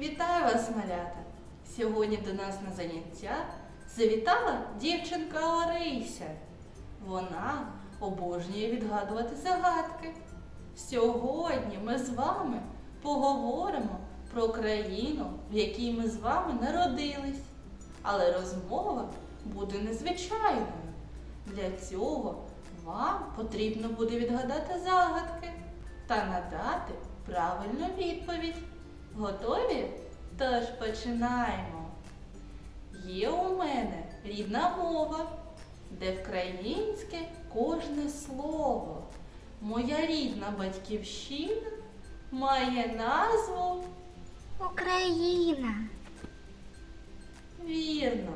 Вітаю вас, малята! Сьогодні до нас на заняття завітала дівчинка Орися. Вона обожнює відгадувати загадки. Сьогодні ми з вами поговоримо про країну, в якій ми з вами народились. Але розмова буде незвичайною. Для цього вам потрібно буде відгадати загадки та надати правильну відповідь. Готові? Тож починаємо. Є у мене рідна мова, де вкраїнське кожне слово. Моя рідна батьківщина має назву Україна. вірно.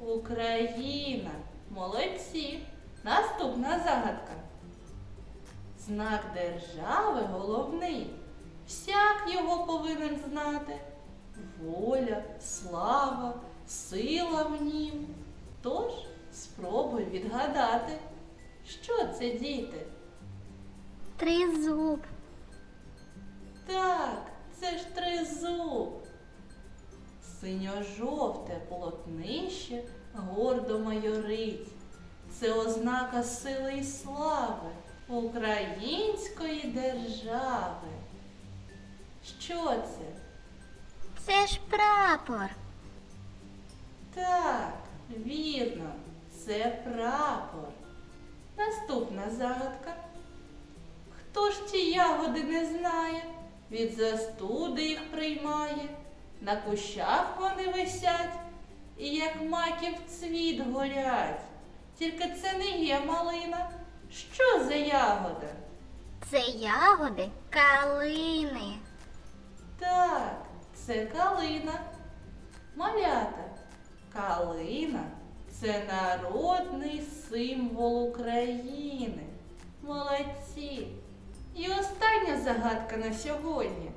Україна. Молодці. Наступна загадка. Знак держави головний. Всяк його повинен знати. Воля, слава, сила в нім. Тож спробуй відгадати, що це діти? Тризуб. Так, це ж тризуб. Синьо-жовте полотнище гордо майорить. Це ознака сили і слави української держави. Що це? Це ж прапор. Так, вірно, це прапор. Наступна загадка. Хто ж ці ягоди не знає? Від застуди їх приймає, на кущах вони висять, і як маків цвіт горять. Тільки це не є малина. Що за ягода? Це ягоди калини. Це калина. Малята. Калина це народний символ України. Молодці. І остання загадка на сьогодні.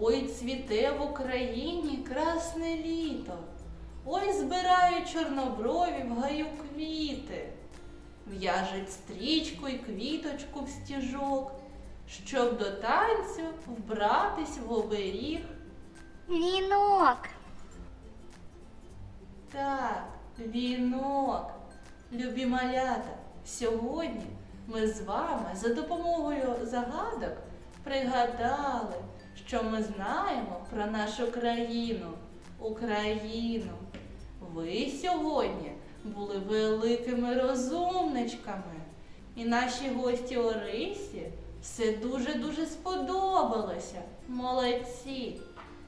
Ой, цвіте в Україні красне літо. Ой, збирають чорноброві в гаю квіти. В'яжуть стрічку й квіточку в стіжок, щоб до танцю вбратись в оберіг. Вінок. Так, вінок, любі малята, сьогодні ми з вами за допомогою загадок пригадали, що ми знаємо про нашу країну, Україну. Ви сьогодні були великими розумничками, і наші гості Орисі все дуже-дуже сподобалося. Молодці!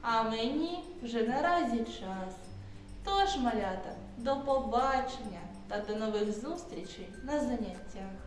А мені вже наразі час. Тож, малята, до побачення та до нових зустрічей на заняттях.